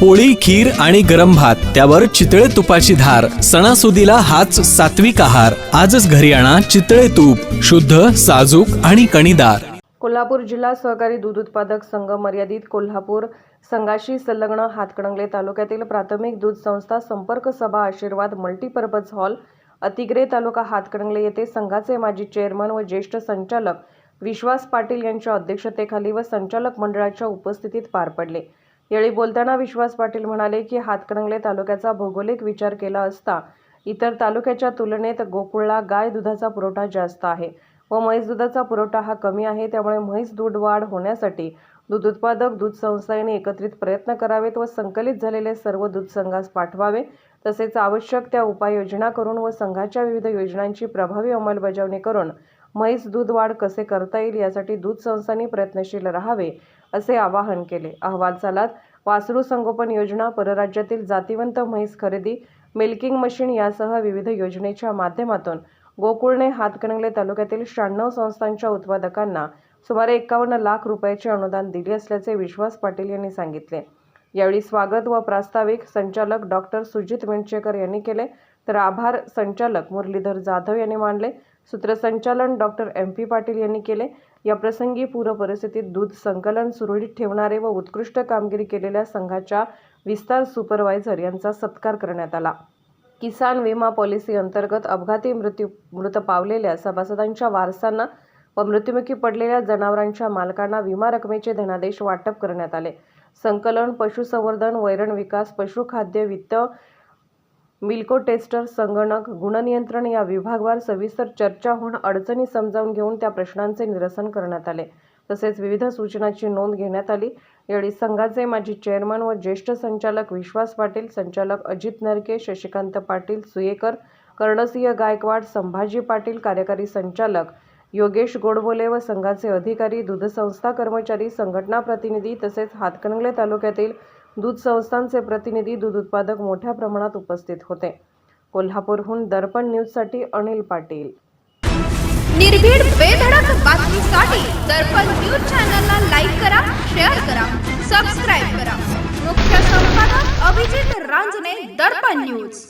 पोळी खीर आणि गरम भात त्यावर चितळे तुपाची धार सणासुदीला हाच सात्विक आहार. आजच घरी आणा चितळे तूप शुद्ध साजूक आणि कणीदार. कोल्हापूर जिल्हा सहकारी दूध उत्पादक संघ मर्यादित कोल्हापूर संघाशी संलग्न हातकणंगले तालुक्यातील प्राथमिक दूध संस्था संपर्क सभा आशीर्वाद मल्टीपर्पज हॉल अतिग्रे तालुका हातकणंगले येथे संघाचे माजी चेअरमन व ज्येष्ठ संचालक विश्वास पाटील यांच्या अध्यक्षतेखाली व संचालक मंडळाच्या उपस्थितीत पार पडले. यावेळी बोलताना विश्वास पाटील म्हणाले की हातकणंगले तालुक्याचा भौगोलिक विचार केला असता इतर तालुक्याच्या तुलनेत गोकुळला गाय दुधाचा पुरवठा जास्त आहे व म्हैस दुधाचा पुरवठा हा कमी आहे त्यामुळे म्हैस दूध वाढ होण्यासाठी दूध उत्पादक दूध संस्था यांनी एकत्रित प्रयत्न करावेत व संकलित झालेले सर्व दूध संघास पाठवावे. तसेच आवश्यक त्या उपाययोजना करून व संघाच्या विविध योजनांची प्रभावी अंमलबजावणी करून म्हैस दूध वाढ कसे करता येईल यासाठी दूध संस्थांनी प्रयत्नशील राहावे असे आवाहन केले. अहवाल सालात वासरू संगोपन योजना परराज्यातील जातिवंत म्हैस खरेदी मिल्किंग मशीन यासह विविध योजनेच्या माध्यमातून गोकुळने हातकणंगले तालुक्यातील शहाण्णव संस्थांच्या उत्पादकांना सुमारे एकावन्न लाख रुपयाचे अनुदान दिले असल्याचे विश्वास पाटील यांनी सांगितले. यावेळी स्वागत व प्रास्ताविक संचालक डॉक्टर सुजित विंचेकर यांनी केले. तर आभार संचालक मुरलीधर जाधव यांनी मांडले सूत्रसंचालन डॉक्टर एम पी पाटील यांनी केले. या प्रसंगी पूर परिस्थितीत दूध संकलन सुरळीत ठेवणारे व उत्कृष्ट कामगिरी केलेल्या संघाच्या विस्तार सुपरवायझर यांचा सत्कार करण्यात आला. किसान विमा पॉलिसी अंतर्गत अपघाती मृत्यू मृत पावलेल्या सभासदांच्या वारसांना व मृत्युमुखी पडलेल्या जनावरांच्या मालकांना विमा रकमेचे धनादेश वाटप करण्यात आले. संकलन पशुसंवर्धन वैरण विकास पशुखाद्य वित्त मिल्को टेस्टर संगणक गुणनियंत्रण या विभागवार सविस्तर चर्चा होऊन अडचणी समजावून घेऊन त्या प्रश्नांचे निरसन करण्यात आले. तसेच विविध सूचनाची नोंद घेण्यात आली. यावेळी संघाचे माजी चेअरमन व ज्येष्ठ संचालक विश्वास पाटील संचालक अजित नरके शशिकांत पाटील सुयेकर कर्णसिंह गायकवाड संभाजी पाटील कार्यकारी संचालक योगेश गोडबोले व संघाचे अधिकारी दूधसंस्था कर्मचारी संघटना प्रतिनिधी तसेच हातकणंगले तालुक्यातील दूध संस्थांचे प्रतिनिधी दूध उत्पादक मोठ्या प्रमाणात उपस्थित होते. कोल्हापूरहून दर्पण न्यूजसाठी अनिल पाटील. निर्भीड बेधडक बातमीसाठी दर्पण न्यूज चॅनलला लाईक करा शेअर करा सबस्क्राईब करा. मुख्य संपादक अभिजित रांजने दर्पण न्यूज.